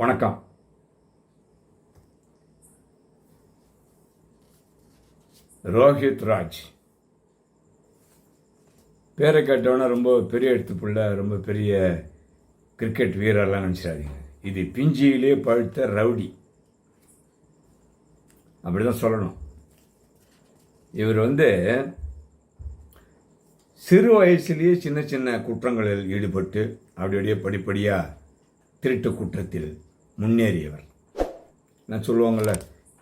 வணக்கம். ரோஹித் ராஜ். பேரை கேட்டவொன்னே ரொம்ப பெரிய எடுத்து பிள்ளை ரொம்ப பெரிய கிரிக்கெட் வீரர்லாம் நினச்சிடாதீங்க. இது பிஞ்சியிலே பழுத்த ரவுடி. அப்படி தான் சொல்லணும். இவர் வந்து சிறு வயசுலேயே சின்ன சின்ன குற்றங்களில் ஈடுபட்டு அப்படி அப்படியே படிப்படியாக திருட்டு குற்றத்தில் முன்னேறியவர் நான் சொல்லுவாங்கள்ல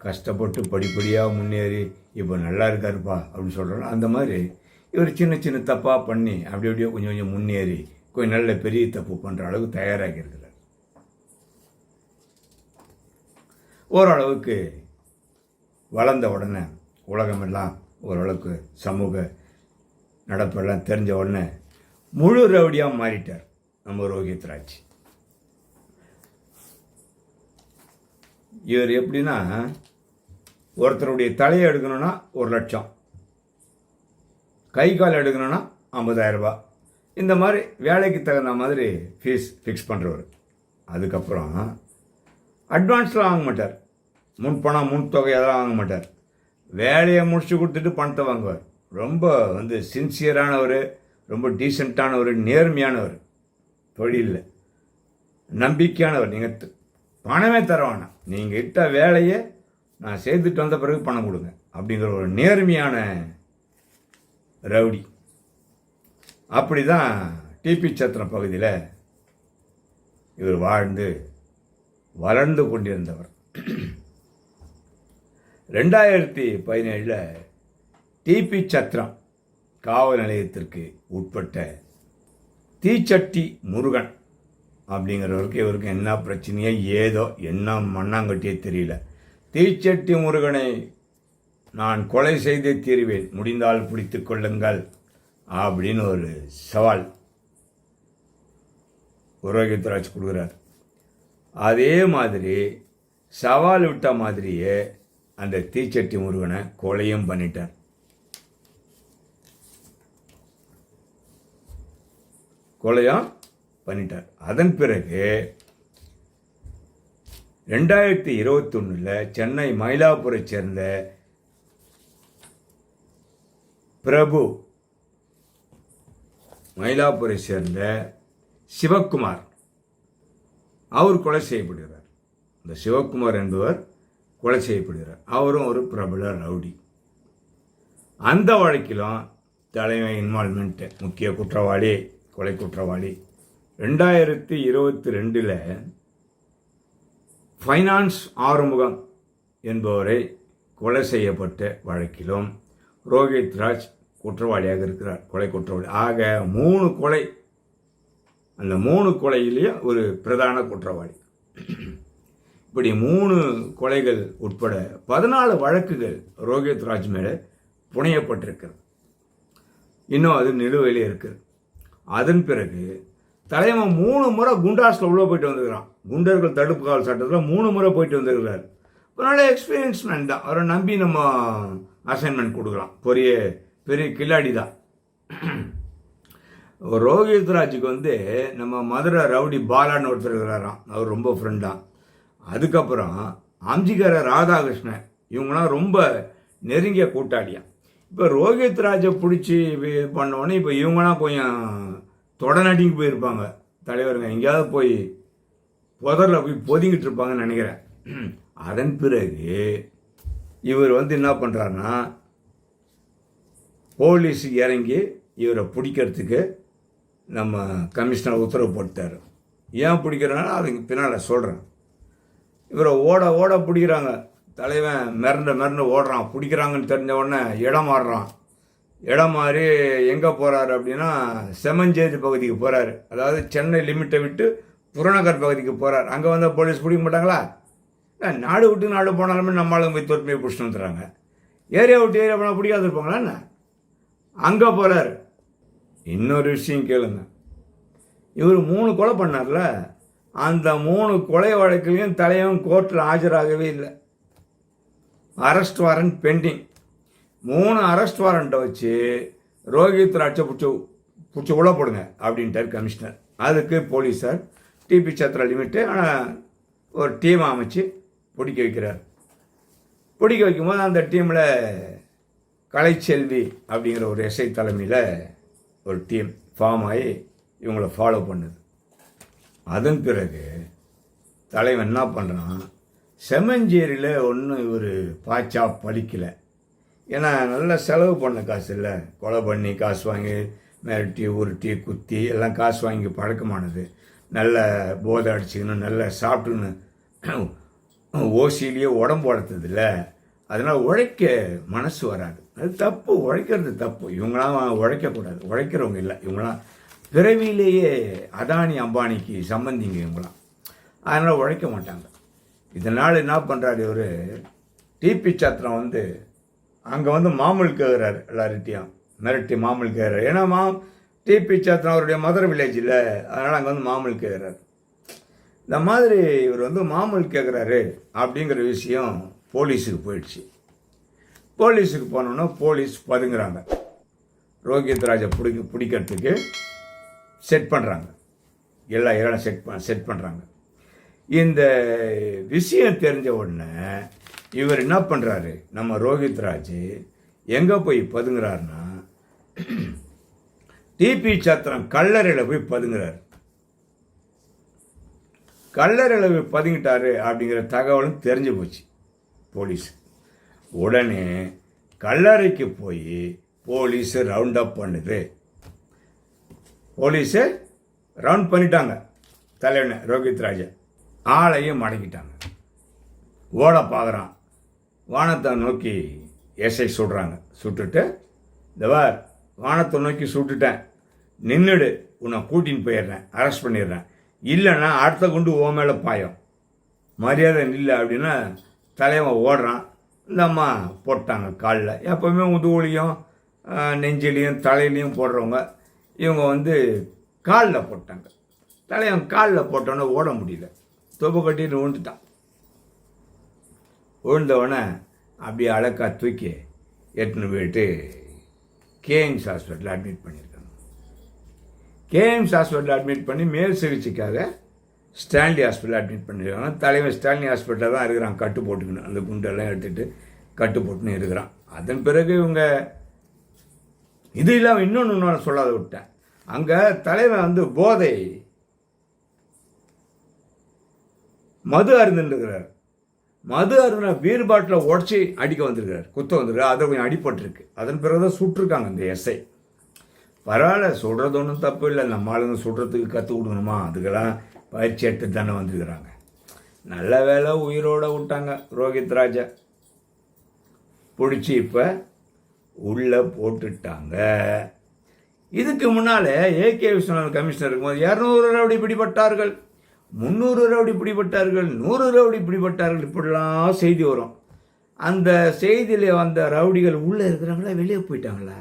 கஷ்டப்பட்டு படிப்படியாக முன்னேறி இப்போ நல்லா இருக்காருப்பா அப்படின்னு சொல்கிறோம் அந்த மாதிரி இவர் சின்ன சின்ன தப்பாக பண்ணி அப்படி அப்படியே கொஞ்சம் கொஞ்சம் முன்னேறி கொஞ்சம் நல்ல பெரிய தப்பு பண்ணுற அளவுக்கு தயாராகி இருக்கிறார். ஓரளவுக்கு வளர்ந்த உடனே உலகமெல்லாம் ஓரளவுக்கு சமூக நடப்பெல்லாம் தெரிஞ்ச உடனே முழு ரவுடியாக மாறிட்டார் நம்ம ரோஹித் ராஜ். இவர் எப்படின்னா ஒருத்தருடைய தலையை எடுக்கணும்னா ஒரு லட்சம். கை கால் எடுக்கணும்னா ஐம்பதாயிரரூபா இந்த மாதிரி வேலைக்கு தகுந்த மாதிரி ஃபீஸ் ஃபிக்ஸ் பண்ணுறவர் அதுக்கப்புறம் அட்வான்ஸ்லாம் வாங்க மாட்டார். முன் பணம் முன் தொகை அதெல்லாம் வாங்க மாட்டார். வேலையை முடிச்சு கொடுத்துட்டு பணத்தை வாங்குவார். ரொம்ப வந்து சின்சியரானவர் ரொம்ப டீசெண்டானவர் நேர்மையானவர். தொழிலில். நம்பிக்கையானவர். நீங்கள் பணமே தர வேணாம். நீங்கள் இட்ட வேலையை நான் செய்துட்டு வந்த பிறகு பணம் கொடுங்க. அப்படிங்கிற ஒரு நேர்மையான ரவுடி. அப்படி தான் டிபி சத்திரம் பகுதியில் இவர் வாழ்ந்து வளர்ந்து கொண்டிருந்தவர். ரெண்டாயிரத்தி பதினேழில் டிபி சத்திரம் காவல் நிலையத்திற்கு உட்பட்ட தீச்சட்டி முருகன். அப்படிங்கிறவருக்கு இவருக்கு என்ன பிரச்சனையோ ஏதோ என்ன மண்ணாங்கட்டியே தெரியல. தீச்சட்டி முருகனை நான் கொலை செய்தே தீருவேன். முடிந்தால் பிடித்து கொள்ளுங்கள் அப்படின்னு ஒரு சவால் புரோகித்ராஜ் கொடுக்குறார். அதே மாதிரி சவால் விட்ட மாதிரியே அந்த தீச்சட்டி முருகனை கொலையும் பண்ணிட்டார். கொலையும் பண்ணிட்டார். அதன் பிறகு ரெண்டாயிரத்தி இருபத்தொன்னில் சென்னை மயிலாப்பூரை சேர்ந்த பிரபு மயிலாப்பூரை சேர்ந்த சிவக்குமார் அவர் கொலை செய்யப்படுகிறார். இந்த சிவக்குமார் என்பவர் கொலை செய்யப்படுகிறார். அவரும் ஒரு பிரபல ரவுடி. அந்த வழக்கிலும் தலைமை இன்வால்மெண்ட்டு முக்கிய குற்றவாளி கொலை குற்றவாளி ரெண்டாயிரத்தி இருபத்தி ரெண்டில் ஃபைனான்ஸ் ஆறுமுகம் என்பவரை கொலை செய்யப்பட்ட வழக்கிலும் ரோஹித் ராஜ் குற்றவாளியாக இருக்கிறார். கொலை குற்றவாளி. ஆக மூணு கொலை அந்த மூணு கொலையிலேயும் ஒரு பிரதான குற்றவாளி. இப்படி மூணு கொலைகள் உட்பட பதினாலு வழக்குகள் ரோஹித் ராஜ் மேலே புனையப்பட்டிருக்கிறது. இன்னும் அது நிலுவையிலே இருக்குது. அதன் பிறகு தலைவன் மூணு முறை குண்டாஸில் உள்ளே போயிட்டு வந்துருக்கிறான். குண்டர்கள் தடுப்பு காவல் சட்டத்தில் மூணு முறை போயிட்டு வந்துருக்கிறார். ஒரு நல்ல எக்ஸ்பீரியன்ஸ் மேன் தான். அவரை நம்பி நம்ம அசைன்மெண்ட் கொடுக்கலாம். பெரிய பெரிய கில்லாடி தான். ரோஹித் ராஜுக்கு வந்து நம்ம மதுரை ரவுடி பாலான்னு ஒருத்தர் இருக்கிறாராம். அவர் ரொம்ப ஃப்ரெண்டாக அதுக்கப்புறம் அம்ஜிகர ராதாகிருஷ்ணன் இவங்களாம் ரொம்ப நெருங்கிய கூட்டாளியான் இப்போ ரோஹித் ராஜை பிடிச்சி பண்ணோடனே இப்போ இவங்களாம் கொஞ்சம் தொடநடிக்கு போயிருப்பாங்க. தலைவருங்க எங்கேயாவது போய் புதரில் போய் பொதிங்கிட்டு இருப்பாங்கன்னு நினைக்கிறேன். அதன் பிறகு இவர் வந்து என்ன பண்ணுறாருன்னா போலீஸ் இறங்கி இவரை பிடிக்கிறதுக்கு நம்ம கமிஷனர் உத்தரவு போட்டார். ஏன் பிடிக்கிறனால அதுக்கு பின்னால் சொல்கிறேன் இவரை ஓட ஓட பிடிக்கிறாங்க. தலைவன் மிரண்டு மிரண்டு ஓடுறான். பிடிக்கிறாங்கன்னு தெரிஞ்ச உடனே இடம் மாறுறான். இடம் மாறி எங்கே போகிறாரு அப்படின்னா செமஞ்சேரி பகுதிக்கு போகிறாரு அதாவது சென்னை லிமிட்டை விட்டு புறநகர் பகுதிக்கு போகிறார் அங்கே வந்தால் போலீஸ் பிடிக்க மாட்டாங்களா? நாடு விட்டு நாடு போனாலுமே நம்ம ஆளுங்க போய் தோற்பமையை பிடிச்சிட்டு வந்துடுறாங்க. ஏரியா விட்டு ஏரியா போனால் பிடிக்காது இருப்பாங்களா என்ன? அங்கே போகிறாரு இன்னொரு விஷயம் கேளுங்க. இவர் மூணு கொலை பண்ணார்ல. அந்த மூணு கொலை வழக்குலையும் தலைவன் கோர்ட்டில் ஆஜராகவே இல்லை. அரெஸ்ட் வாரண்ட் பெண்டிங் மூணு அரெஸ்ட் வாரண்ட்டை வச்சு ரோஹித் ராட்சை பிடிச்சி பிடிச்சி உள்ள போடுங்க அப்படின்ட்டார் கமிஷனர் அதுக்கு போலீஸார் டிபி சத்ரா லிமிட்டு ஆனால் ஒரு டீம் அமைச்சு பிடிக்க வைக்கிறார். பிடிக்க வைக்கும்போது அந்த டீமில் கலைச்செல்வி அப்படிங்கிற ஒரு இசை தலைமையில் ஒரு டீம் ஃபார்ம் ஆகி இவங்களை ஃபாலோ பண்ணுது. அதன் பிறகு தலைவன் என்ன பண்ணுறான் செம்மஞ்சேரியில் ஒன்றும் இவர் பாய்ச்சா பலிக்கலை. ஏன்னா நல்லா செலவு பண்ண காசு இல்லை. கொலை பண்ணி காசு வாங்கி மிரட்டி உருட்டி குத்தி எல்லாம் காசு வாங்கி பழக்கமானது. நல்ல போதை அடிச்சுக்கணும் நல்லா சாப்பிட்டுன்னு ஓசியிலேயே உடம்பு வளர்த்ததில்ல. அதனால் உழைக்க மனசு வராது. அது தப்பு உழைக்கிறது தப்பு. இவங்களாம் உழைக்கக்கூடாது. உழைக்கிறவங்க இல்லை. இவங்களாம் பிறவியிலேயே அதானி அம்பானிக்கு சம்பந்திங்க இவங்களாம். அதனால் உழைக்க மாட்டாங்க. இதனால் என்ன பண்ணுறாரு இவர்? டிபி சத்திரம் வந்து அங்கே வந்து மாமூல் கேட்குறாரு எல்லார்கிட்டையும் மிரட்டி மாமூல் கேட்குறாரு ஏன்னா மா டிபி சத்திரம் அவருடைய மதுரை வில்லேஜ் இல்லை. அதனால் அங்கே வந்து மாமூல் கேட்குறாரு இந்த மாதிரி இவர் வந்து மாமூல் கேட்குறாரு அப்படிங்கிற விஷயம் போலீஸுக்கு போயிடுச்சு. போலீஸுக்கு போனோன்னா போலீஸ் பதுங்குறாங்க. ரோஹித் ராஜை பிடிக்க பிடிக்கிறதுக்கு செட் பண்ணுறாங்க எல்லா இடம் செட் செட் பண்ணுறாங்க இந்த விஷயம் தெரிஞ்ச உடனே இவர் என்ன பண்ணுறாரு நம்ம ரோஹித் ராஜ் எங்கே போய் பதுங்குறாருன்னா டிபி சத்திரம் கல்லறையில் போய் பதுங்குறாரு. கல்லறையில் போய் பதுங்கிட்டாரு அப்படிங்கிற தகவலும் தெரிஞ்சு போச்சு போலீஸ். உடனே கல்லறைக்கு போய் போலீஸ் ரவுண்ட் அப் பண்ணுது. போலீஸு ரவுண்ட் பண்ணிட்டாங்க தலைவனை ரோஹித் ராஜா. ஆளையும் மடக்கிட்டாங்க. ஓட பார்க்குறான் வானத்தை நோக்கி ஏசை சுடுறாங்க சுட்டுட்டு தவார் வானத்தை நோக்கி சுட்டுட்டேன். நின்றுடு உன்னை கூட்டின்னு போயிடுறேன். அரெஸ்ட் பண்ணிடுறேன். இல்லைன்னா அடுத்த குண்டு ஓ மேலே பாயம். மரியாதை இல்லை அப்படின்னா தலைவன் ஓடுறான். இந்த அம்மா போட்டாங்க காலில். எப்போவுமே முதுகுலையும் நெஞ்சிலையும் தலையிலையும் போடுறவங்க இவங்க வந்து காலில் போட்டாங்க. தலைவன் காலில் போட்டோன்னே ஓட முடியல. தொப்பு கட்டிட்டு விழுந்துட்டான். விழுந்தவொடனே அப்படியே அழக்கா தூக்கி எட்டுன்னு போயிட்டு கேஎம்ஸ் ஹாஸ்பிட்டலில் அட்மிட் பண்ணியிருக்காங்க. கேஎம்ஸ் ஹாஸ்பிட்டலில் அட்மிட் பண்ணி மேல் சிகிச்சைக்காக ஸ்டான்லி ஹாஸ்பிட்டலில் அட்மிட் பண்ணியிருக்காங்க. தலைவன் ஸ்டான்லி ஹாஸ்பிட்டலில் தான் இருக்கிறான். கட்டு போட்டுக்கணும் அந்த குண்டெல்லாம் எடுத்துகிட்டு கட்டு போட்டுன்னு இருக்கிறான். அதன் பிறகு இவங்க இது இல்லாமல் இன்னொன்று இன்னொன்று சொல்லாத விட்டேன். அங்கே தலைவன் வந்து போதை மது அருந்துருக்கிறார் மது அருந்த பீர் பாட்டில் உடச்சி அடிக்க வந்திருக்கார் குத்த வந்திருக்கார் அதை கொஞ்சம் அடிபட்டிருக்கு. அதன் பிறகு தான் சுட்டிருக்காங்க இந்த எஸ்ஐ பரவாயில்ல சுடுறது ஒன்றும் தப்பு இல்லை. நம்ம ஆளுங்க சுடுறதுக்கு கற்றுக் கொடுக்கணுமா? அதுக்கெல்லாம் பயிற்சி எடுத்து தானே வந்துருக்குறாங்க. நல்ல வேலை உயிரோட விட்டாங்க ரோஹித் ராஜா. பிடிச்சி இப்போ உள்ளே போட்டுட்டாங்க. இதுக்கு முன்னால் ஏகே விஸ்வநாதன் கமிஷனர் இருக்கும்போது இரநூறு ரவுடி பிடிபட்டார்கள். முந்நூறு ரவுடி பிடிபட்டார்கள் நூறு ரவுடி பிடிபட்டார்கள் இப்படிலாம் செய்தி வரும். அந்த செய்தியில் அந்த ரவுடிகள் உள்ளே இருக்கிறவங்களா வெளியே போயிட்டாங்களா?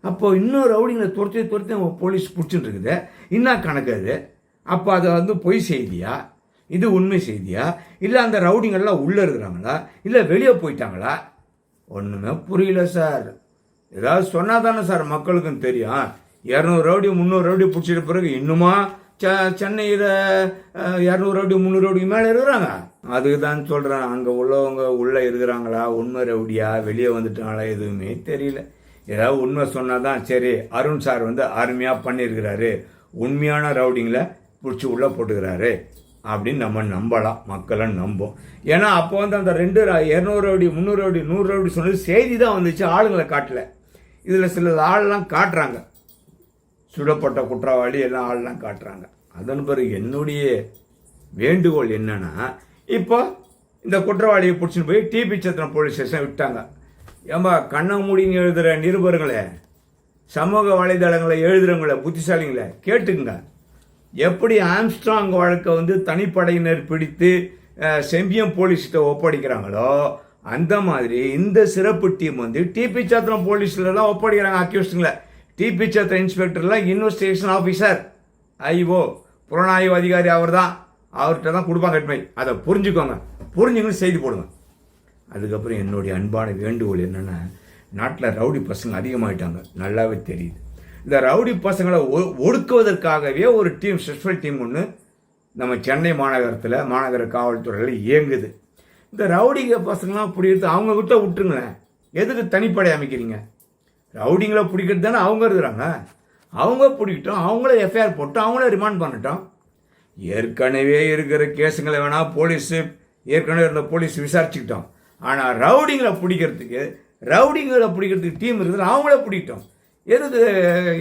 அப்போது இன்னும் ரவுடிங்களை துரத்தி துரத்தி போலீஸ் பிடிச்சிட்டு இருக்குது என்ன கணக்கு அது? அப்போ அதை வந்து பொய் செய்தியா? இது உண்மை செய்தியா? இல்லை அந்த ரவுடிங்கள்லாம் உள்ளே இருக்கிறாங்களா? இல்லை வெளியே போயிட்டாங்களா? ஒன்றுமே புரியல சார். ஏதாவது சொன்னால் தானே சார் மக்களுக்கும் தெரியும். இரநூறு ரவுடி முந்நூறு ரவுடி பிடிச்சிட்ட பிறகு இன்னுமா செ சென்னையில் இரநூறு ரவுடி முந்நூறு ரவுடிக்கு மேலே இருக்கிறாங்க? அதுக்கு தான் சொல்கிறேன் அங்கே உள்ளவங்க உள்ளே இருக்கிறாங்களா? உண்மை ரவுடியா? வெளியே வந்துட்டாங்களா? எதுவுமே தெரியல. ஏதாவது உண்மை சொன்னால் தான் சரி அருண் சார் வந்து அருமையாக பண்ணியிருக்கிறாரு. உண்மையான ரவுடிங்களை பிடிச்சி உள்ளே போட்டுக்கிறாரு. அப்படின்னு நம்ம நம்பலாம் மக்களை நம்போம் ஏன்னா அப்போ வந்து அந்த ரெண்டு இரநூறு ரவுடி முந்நூறு ரவுடி நூறு ரவுடி சொன்னது செய்தி தான் வந்துச்சு ஆளுங்களை காட்டல. இதில் சில ஆள்லாம் காட்டுறாங்க. சுடப்பட்ட குற்றவாளி எல்லாம் ஆள்லாம் காட்டுறாங்க. அதன் பிறகு என்னுடைய வேண்டுகோள் என்னன்னா இப்போ இந்த குற்றவாளியை பிடிச்சின்னு போய் டிபி சத்திரம் போலீஸ் ஸ்டேஷன் விட்டாங்க. ஏம்பா கண்ணை மூடின்னு எழுதுகிற நிருபர்களே சமூக வலைதளங்களை எழுதுறவங்கள புத்திசாலிங்களை கேட்டுக்குங்க. எப்படி ஆம்ஸ்ட்ராங் வழக்கை வந்து தனிப்படையினர் பிடித்து செம்பியம் போலீஸ்கிட்ட ஒப்படைக்கிறாங்களோ அந்த மாதிரி இந்த சிறப்பு டீம் வந்து டிபி சத்திரம் போலீஸ்லலாம் ஒப்படைக்கிறாங்க அக்யூஸ்டுங்களை டிபி இன்ஸ்பெக்டரில் இன்ஸ்பெக்டர்லாம் இன்வெஸ்டிகேஷன் ஆஃபீஸர் ஐஓ புலனாய்வு அதிகாரி அவர் தான் அவர்கிட்ட தான் கொடுப்பாங்க கட்மை அதை புரிஞ்சுக்கோங்க. புரிஞ்சுக்கணும் செய்தி போடுங்க. அதுக்கப்புறம் என்னுடைய அன்பான வேண்டுகோள் என்னென்னா நாட்டில் ரவுடி பசங்க அதிகமாகிட்டாங்க நல்லாவே தெரியுது. இந்த ரவுடி பசங்களை ஒடுக்குவதற்காகவே ஒரு டீம் ஸ்பெஷல் டீம் ஒன்று நம்ம சென்னை மாநகரத்தில் மாநகர காவல்துறையில் இயங்குது. இந்த ரவுடிங்க பசங்களாம் பிடிக்கிறது அவங்க கிட்ட விட்டுருங்களேன். எதுக்கு தனிப்படை அமைக்கிறீங்க? ரவுடிங்களை பிடிக்கிறது தானே அவங்க இருக்கிறாங்க அவங்க பிடிக்கட்டும் அவங்களே எஃப்ஐஆர் போட்டு அவங்களே ரிமாண்ட் பண்ணட்டும். ஏற்கனவே இருக்கிற கேஸுங்களை வேணால் போலீஸு ஏற்கனவே இருந்த போலீஸ் விசாரிச்சுக்கிட்டோம். ஆனால் ரவுடிங்களை பிடிக்கிறதுக்கு ரவுடிங்களை பிடிக்கிறதுக்கு டீம் இருக்குது அவங்களே பிடிக்கிட்டோம். எதுக்கு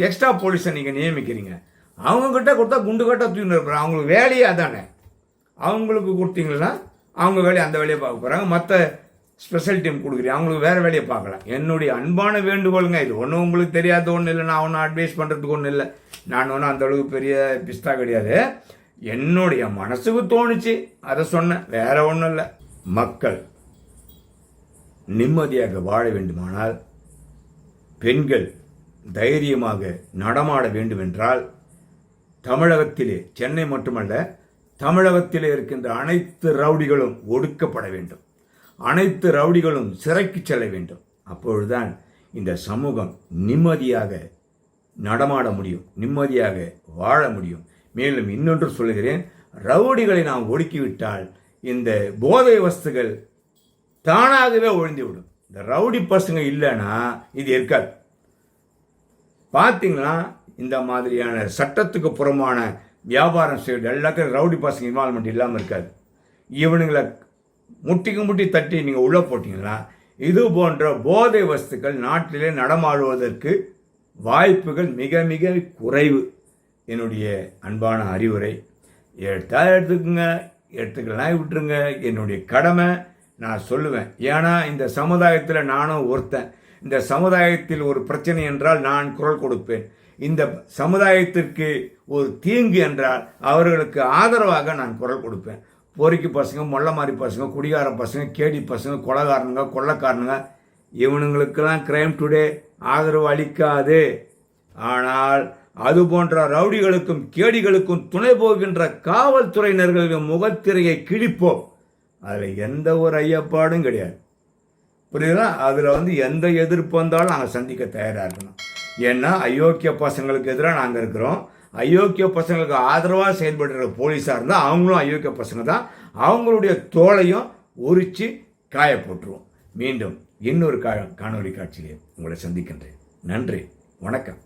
எக்ஸ்ட்ரா போலீஸை நீங்கள் நியமிக்கிறீங்க? அவங்கக்கிட்ட கொடுத்தா குண்டு கட்டா தூக்கிட்டு இருப்பாங்க. அவங்களுக்கு வேலையே அதானே. அவங்களுக்கு கொடுத்தீங்கன்னா அவங்க வேலையை அந்த வேலையை பார்க்க போகிறாங்க மற்ற ஸ்பெஷல் டீம் கொடுக்குறீங்க. அவங்களுக்கு வேறு வேலையை பார்க்கலாம் என்னுடைய அன்பான வேண்டுகோளுங்க இது ஒன்றும் உங்களுக்கு தெரியாத ஒன்றும் இல்லை. நான் ஒன்றும் அட்வைஸ் பண்ணுறதுக்கு ஒன்றும் இல்லை. நான் ஒன்றும் அந்தளவுக்கு பெரிய பிஸ்தா கிடையாது. என்னுடைய மனசுக்கு தோணுச்சு. அதை சொன்னேன். வேற ஒன்றும் இல்லை. மக்கள் நிம்மதியாக வாழ வேண்டுமானால் பெண்கள் தைரியமாக நடமாட வேண்டுமென்றால் தமிழகத்திலே சென்னை மட்டுமல்ல தமிழகத்திலே இருக்கின்ற அனைத்து ரவுடிகளும் ஒடுக்கப்பட வேண்டும். அனைத்து ரவுடிகளும் சிறைக்கு செல்ல வேண்டும். அப்பொழுதுதான் இந்த சமூகம் நிம்மதியாக நடமாட முடியும் நிம்மதியாக வாழ முடியும். மேலும் இன்னொன்று சொல்லுகிறேன் ரவுடிகளை நாம் ஒடுக்கிவிட்டால் இந்த போதை வஸ்துகள் தானாகவே ஒழிந்துவிடும். இந்த ரவுடி பசங்க இல்லைன்னா இது இருக்காது. பார்த்தீங்கன்னா இந்த மாதிரியான சட்டத்துக்கு புறமான வியாபாரம் செய்வது எல்லாருக்கும் ரவுடி பசங்க இன்வால்மெண்ட் இல்லாமல் இருக்காது. இவனுங்களை முட்டிக்கு முட்டி தட்டி நீங்கள் உள்ளே போட்டிங்கன்னா இது போன்ற போதை வஸ்துக்கள் நாட்டிலே நடமாடுவதற்கு வாய்ப்புகள் மிக மிக குறைவு. என்னுடைய அன்பான அறிவுரை. எடுத்தா எடுத்துக்கோங்க எடுத்துக்கலாம் விட்டுருங்க. என்னுடைய கடமை நான் சொல்லுவேன். ஏன்னா இந்த சமுதாயத்தில் நானும் ஒருத்தன். இந்த சமுதாயத்தில் ஒரு பிரச்சனை என்றால் நான் குரல் கொடுப்பேன். இந்த சமுதாயத்திற்கு ஒரு தீங்கு என்றால் அவர்களுக்கு ஆதரவாக நான் குரல் கொடுப்பேன். பொறுக்கி பசங்க மொள்ள மாதிரி பசங்க குடிகார பசங்க கேடி பசங்க கொலகாரனுங்க கொள்ளக்காரனுங்க இவனுங்களுக்கெல்லாம் கிரைம் டுடே ஆதரவு அளிக்காது. ஆனால் அது போன்ற ரவுடிகளுக்கும் கேடிகளுக்கும் துணை போகின்ற காவல்துறையினர்களின் முகத்திரையை கிழிப்போம். அதில் எந்த ஒரு ஐயப்பாடும் கிடையாது. புரியுதா அதில் வந்து எந்த எதிர்ப்பு வந்தாலும் நாங்கள் சந்திக்க தயாராக இருக்கணும். ஏன்னா அயோக்கிய பசங்களுக்கு எதிராக நாங்கள் இருக்கிறோம். அயோக்கிய பசங்களுக்கு ஆதரவாக செயல்படுற போலீஸாக இருந்தால் அவங்களும் அயோக்கிய பசங்க தான். அவங்களுடைய தோலையும் உரித்து காய போட்டுருவோம். மீண்டும் இன்னொரு கா காணொலி காட்சியிலே உங்களை சந்திக்கின்றேன். நன்றி. வணக்கம்.